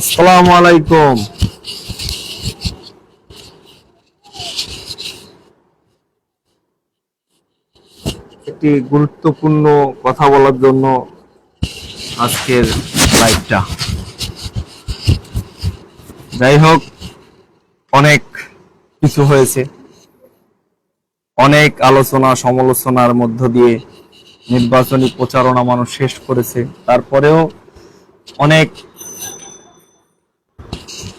আসসালামু আলাইকুম। একটি গুরুত্বপূর্ণ কথা বলার জন্য আজকের লাইভটা যাই হোক, অনেক কিছু হয়েছে। অনেক আলোচনা, সমালোচনার মধ্য দিয়ে নির্বাচনী প্রচারণা মানুষ শেষ করেছে। তারপরেও অনেক,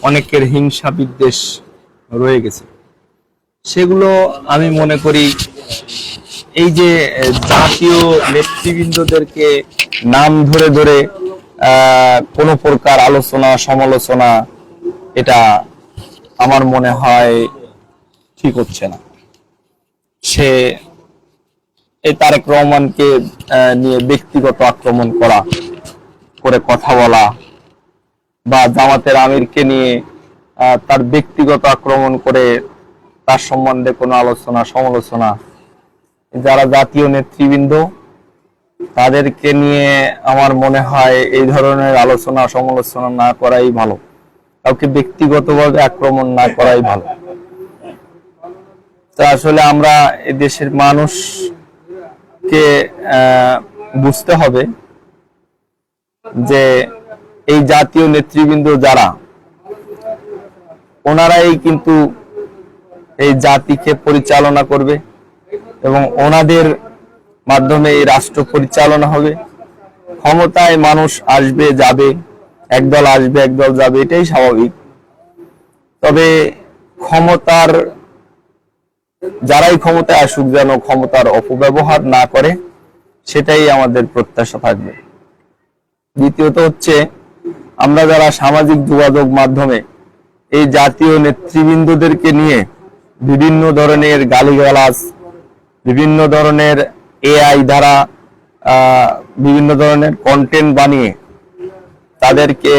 অনেকের হিংসা বিদ্বেষ রয়ে গেছে। সেগুলো আমি মনে করি এই যে জাতীয় নেতৃবৃন্দদেরকে নাম ধরে ধরে কোনো প্রকার আলোচনা, সমালোচনা, এটা আমার মনে হয় ঠিক হচ্ছে না। সে, এই তারেক রহমানকে নিয়ে ব্যক্তিগত আক্রমণ করা করে কথা বলা বা জামাতের আমিরকে নিয়ে তার ব্যক্তিগত আক্রমণ করে তার সম্বন্ধে কোনো আলোচনা, সমালোচনা। যারা জাতীয় নেতৃবৃন্দ, তাদেরকে নিয়ে আমার মনে হয় এই ধরনের আলোচনা, সমালোচনা না করাই ভালো। কাউকে ব্যক্তিগতভাবে আক্রমণ না করাই ভালো। তো আসলে আমরা এই দেশের মানুষকে বুঝতে হবে যে এই জাতীয় নেতৃবৃন্দ যারা, ওনারাই কিন্তু এই জাতিকে পরিচালনা করবে এবং ওনাদের মাধ্যমে এই রাষ্ট্র পরিচালনা হবে। ক্ষমতায় মানুষ আসবে, যাবে, একদল আসবে, একদল যাবে, এটাই স্বাভাবিক। তবে ক্ষমতার, যারাই ক্ষমতায় আসুক যেন ক্ষমতার অপব্যবহার না করে, সেটাই আমাদের প্রত্যাশা থাকবে। দ্বিতীয়ত হচ্ছে, আমরা যারা সামাজিক যোগাযোগ মাধ্যমে এই জাতীয় নেতৃবৃন্দদেরকে নিয়ে বিভিন্ন ধরনের গালিগালাজ, বিভিন্ন ধরনের এআই দ্বারা বিভিন্ন ধরনের কন্টেন্ট বানিয়ে তাদেরকে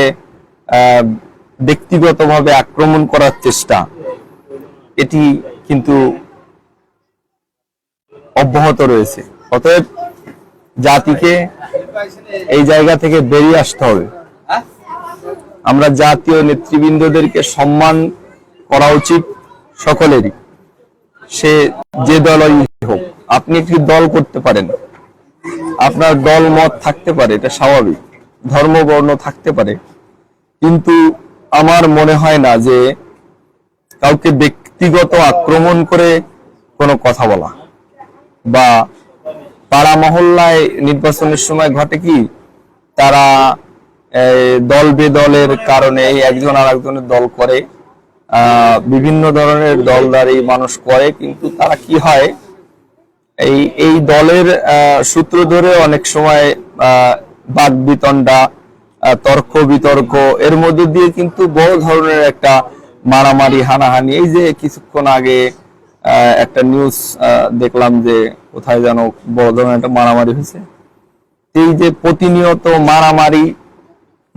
ব্যক্তিগতভাবে আক্রমণ করার চেষ্টা, এটি কিন্তু অব্যাহত রয়েছে। অতএব জাতিকে এই জায়গা থেকে বেরিয়ে আসতে হবে। আমরা জাতীয় নেতৃবৃন্দদেরকে সম্মান করা উচিত সকলেরই। সে যে দলই হোক, আপনি একটি দল করতে পারেন। আপনার দল মত থাকতে পারে, এটা স্বাভাবিক। ধর্ম বর্ণ থাকতে পারে। কিন্তু আমার মনে হয় না যে কাউকে ব্যক্তিগত আক্রমণ করে কোনো কথা বলা বা পাড়া মহল্লায় নির্বাচনের সময় ঘটে কি? তারা দল বেদলের কারণে একজন আর একজনের দল করে। বিভিন্ন ধরনের দলদারি মানুষ করে, কিন্তু তারা কি হয়? এই এই দলের সূত্র ধরে অনেক সময় বাদ বিতণ্ডা তর্ক বিতর্ক, এর মধ্যে দিয়ে কিন্তু বড় ধরনের একটা মারামারি, হানাহানি, এই যে কিছুক্ষণ আগে একটা নিউজ দেখলাম যে কোথায় যেন বড় ধরনের একটা মারামারি হয়েছে। এই যে প্রতিনিয়ত মারামারি,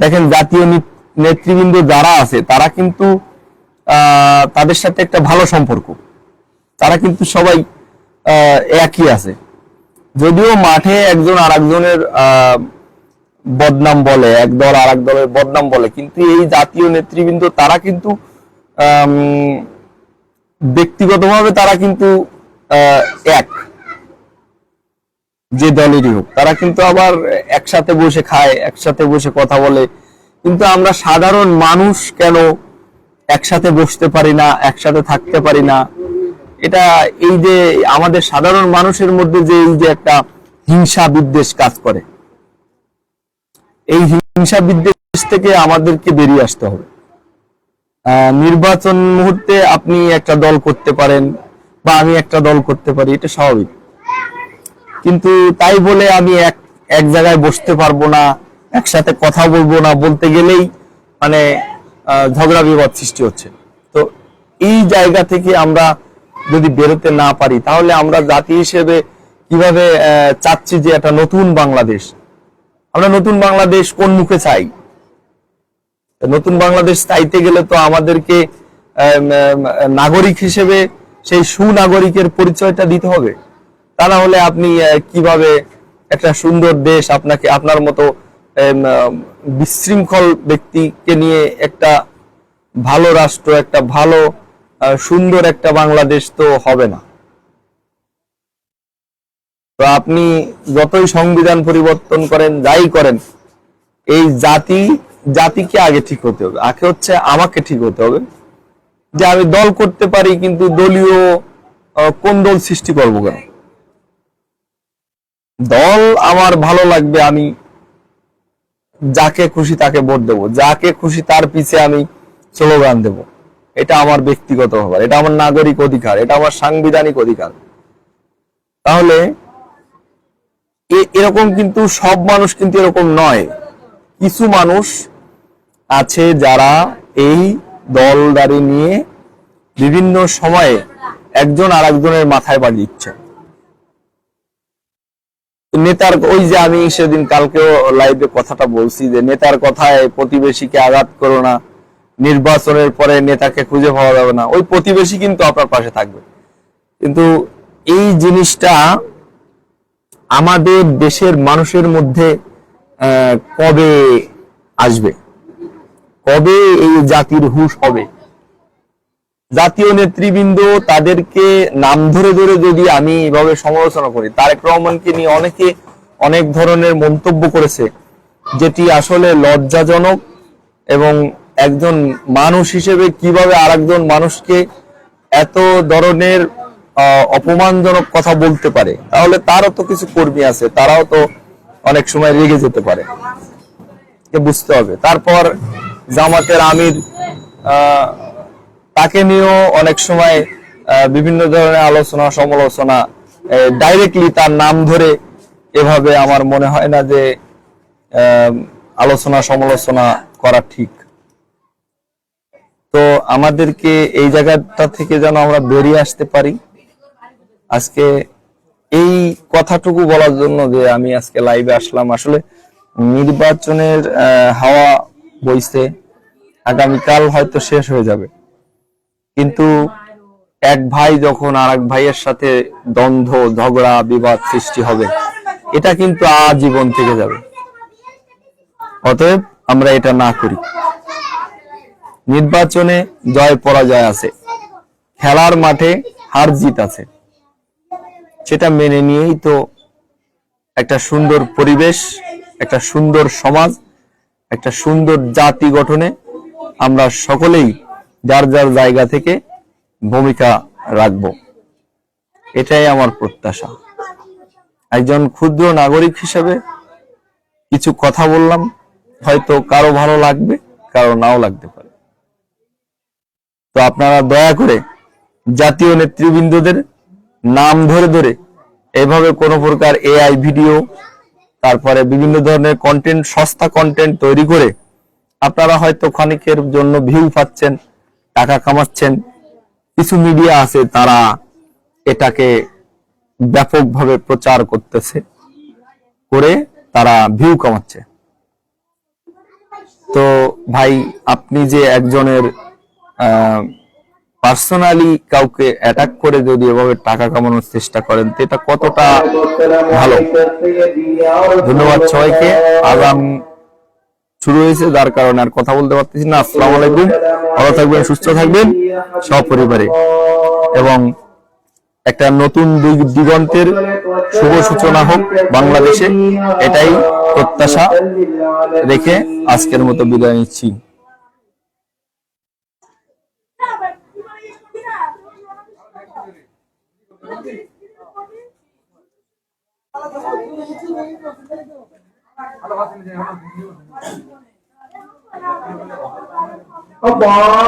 দেখেন জাতীয় নেতৃবৃন্দ যারা আছে, তারা কিন্তু তাদের সাথে একটা ভালো সম্পর্ক। তারা কিন্তু সবাই একই আছে। যদিও মাঠে একজন আর একজনের বদনাম বলে, এক দল আর এক দলের বদনাম বলে, কিন্তু এই জাতীয় নেতৃবৃন্দ, তারা কিন্তু ব্যক্তিগতভাবে তারা কিন্তু এক। যে দলেরই হোক। তারা কিন্তু আবার একসাথে বসে খায়, একসাথে বসে কথা বলে। কিন্তু আমরা সাধারণ মানুষ কেন একসাথে বসতে পারি না, একসাথে থাকতে পারি না? এটা এই যে আমাদের সাধারণ মানুষের মধ্যে যে এই যে একটা হিংসা বিদ্বেষ কাজ করে। এই হিংসা বিদ্বেষ থেকে আমাদেরকে বেরিয়ে আসতে হবে। নির্বাচন মুহূর্তে আপনি একটা দল করতে পারেন বা আমি একটা দল করতে পারি, এটা স্বাভাবিক। কিন্তু তাই বলে আমি এক এক জায়গায় বসতে পারব না, একসাথে কথা বলব না, বলতে গেলেই মানে ঝগড়া বিবাদ সৃষ্টি হচ্ছে। তো এই জায়গা থেকে আমরা যদি বেরোতে না পারি, তাহলে আমরা জাতি হিসেবে কীভাবে চাচ্ছি যে একটা নতুন বাংলাদেশ? আমরা নতুন বাংলাদেশ কোন মুখে চাই? নতুন বাংলাদেশ চাইতে গেলে তো আমাদেরকে আম, আম, নাগরিক হিসেবে সেই সুনাগরিকের পরিচয়টা দিতে হবে। তা না হলে আপনি কীভাবে একটা সুন্দর দেশ আপনাকে আপনার মতো বিশৃঙ্খল ব্যক্তিকে নিয়ে একটা ভালো রাষ্ট্র একটা ভালো সুন্দর একটা বাংলাদেশ তো হবে না। তো আপনি যতই সংবিধান পরিবর্তন করেন যাই করেন এই জাতি জাতিকে আগে ঠিক হতে হবে? আগে হচ্ছে আমাকে ঠিক হতে হবে। যে আমি দল করতে পারি, কিন্তু দলীয় কোন দল সৃষ্টি করব কেন? দল আমার ভালো লাগবে, আমি যাকে খুশি তাকে ভোট দেবো। যাকে খুশি তার পিছে আমি স্লোগান দেব। এটা আমার ব্যক্তিগত ব্যাপার। এটা আমার নাগরিক অধিকার। এটা আমার সাংবিধানিক অধিকার। তাহলে এরকম কিন্তু সব মানুষ কিন্তু এরকম নয়। কিছু মানুষ আছে যারা এই দলদারি নিয়ে বিভিন্ন সময়ে একজন আর একজনের মাথায় বাড়ি দিচ্ছে। নেতার ওই যে আমি সেদিন কালকেও লাইভে কথাটা বলছি যে নেতার কথায় প্রতিবেশীকে আঘাত করো না, নির্বাচনের পরে নেতাকে খুঁজে পাওয়া যাবে না, ওই প্রতিবেশী কিন্তু আপনার পাশে থাকবে। কিন্তু এই জিনিসটা আমাদের দেশের মানুষের মধ্যে কবে আসবে? কবে এই জাতির হুশ হবে? জাতীয় নেতৃবৃন্দ তাদেরকে নাম ধরে ধরে যদি আমি এভাবে সমালোচনা করি, তারেক রহমানকে নিয়ে অনেকে অনেক ধরনের মন্তব্য করেছে, যেটি আসলে লজ্জাজনক এবং একজন মানুষ হিসেবে কীভাবে আরেকজন মানুষকে এত ধরনের অপমানজনক কথা বলতে পারে? তাহলে তারও তো কিছু কর্মী আছে, তারাও তো অনেক সময় রেগে যেতে পারে। বুঝতে হবে। তারপর জামাতের আমির তাকে নিয়েও অনেক সময় বিভিন্ন ধরনের আলোচনা, সমালোচনা ডাইরেক্টলি তার নাম ধরে এভাবে আমার মনে হয় না যে আলোচনা, সমালোচনা করা ঠিক। তো আমাদেরকে এই জায়গাটা থেকে যেন আমরা বেরিয়ে আসতে পারি। আজকে এই কথাটুকু বলার জন্য যে আমি আজকে লাইভে আসলাম। আসলে নির্বাচনের হাওয়া বইছে, আগামীকাল হয়তো শেষ হয়ে যাবে। কিন্তু এক ভাই যখন আর এক ভাইয়ের সাথে দ্বন্দ্ব, ঝগড়া, বিবাদ সৃষ্টি হবে, এটা কিন্তু আজীবন থেকে যাবে। অতএব আমরা এটা না করি। নির্বাচনে জয় পরাজয় আছে, খেলার মাঠে হার জিত আছে। সেটা মেনে নিয়েই তো একটা সুন্দর পরিবেশ, একটা সুন্দর সমাজ একটা সুন্দর জাতি গঠনে আমরা সকলেই যার যার জায়গা থেকে ভূমিকা রাখব। এটাই আমার প্রত্যাশা। একজন ক্ষুদ্র নাগরিক হিসেবে কিছু কথা বললাম, হয়তো কারও ভালো লাগবে, কারও নাও লাগতে পারে। তো আপনারা দয়া করে জাতীয় নেতৃবৃন্দদের নাম ধরে ধরে এভাবে কোনো প্রকার এআই ভিডিও তারপরে বিভিন্ন ধরনের কন্টেন্ট সস্তা কন্টেন্ট তৈরি করে আপনারা হয়তো ক্ষণিকের জন্য ভিউ পাচ্ছেন, টাকা কামাচ্ছেন। কিছু মিডিয়া আছে তারা এটাকে ব্যাপকভাবে প্রচার করতেছে, করে তারা ভিউ কামাচ্ছে। তো ভাই, আপনি যে একজনের পার্সোনালি কাউকে অ্যাটাক করে যদি এভাবে টাকা কামানোর চেষ্টা করেন, তো এটা কতটা ভালো? ধন্যবাদ সবাইকে। আগাম শুরু হয়েছে, যার কারণে আর কথা বলতে পারতেছি না। আসসালামু আলাইকুম। ভালো থাকবেন, সুস্থ থাকবেন সপরিবারে। এবং একটা নতুন দিগ- দিগন্তের শুভ সূচনা হোক বাংলাদেশে। এটাই প্রত্যাশা রেখে আজকের মতো বিদায় নিচ্ছি। അപ്പൊ